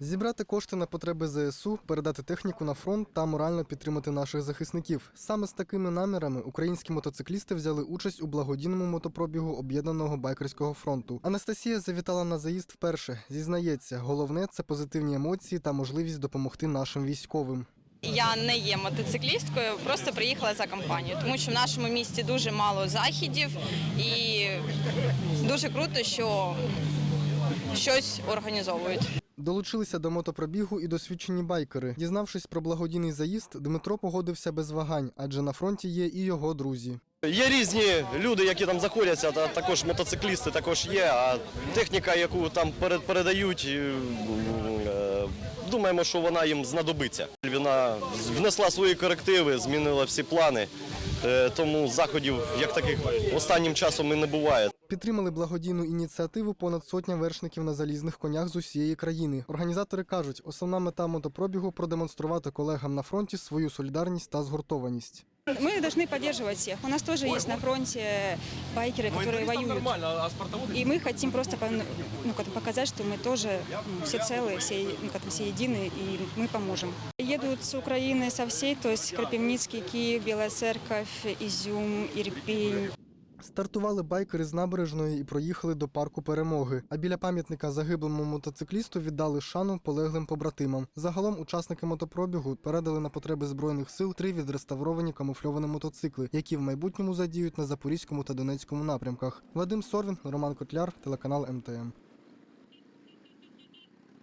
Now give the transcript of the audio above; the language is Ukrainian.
Зібрати кошти на потреби ЗСУ, передати техніку на фронт та морально підтримати наших захисників. Саме з такими намірами українські мотоциклісти взяли участь у благодійному мотопробігу об'єднаного байкерського фронту. Анастасія завітала на заїзд вперше. Зізнається, головне це позитивні емоції та можливість допомогти нашим військовим. Я не є мотоциклісткою, просто приїхала за компанію, тому що в нашому місті дуже мало західів і дуже круто, що щось організовують. Долучилися до мотопробігу і досвідчені байкери. Дізнавшись про благодійний заїзд, Дмитро погодився без вагань, адже на фронті є і його друзі. Є різні люди, які там знаходяться, та також мотоциклісти також є. А техніка, яку там перед- передають, е, е, думаємо, що вона їм знадобиться. Вона внесла свої корективи, змінила всі плани. Е, Тому заходів як таких останнім часом і не буває. Підтримали благодійну ініціативу понад сотня вершників на залізних конях з усієї країни. Організатори кажуть, основна мета мотопробігу продемонструвати колегам на фронті свою солідарність та згуртованість. Мы должны поддерживать всех. У нас тоже есть на фронте байкеры, которые воюют. И мы хотим просто пон- ну, как-то показать, что мы тоже ну, все целые, все, ну, как-то все едины, и мы поможем. Едут с Украины со всей, то есть Кропивницкий, Киев, Белая Церковь, Изюм, Ирпень. Стартували байкери з набережної і проїхали до парку перемоги. А біля пам'ятника загиблому мотоциклісту віддали шану полеглим побратимам. Загалом учасники мотопробігу передали на потреби збройних сил три відреставровані камуфльовані мотоцикли, які в майбутньому задіють на запорізькому та донецькому напрямках. Вадим Сорвін, Роман Котляр, телеканал МТМ.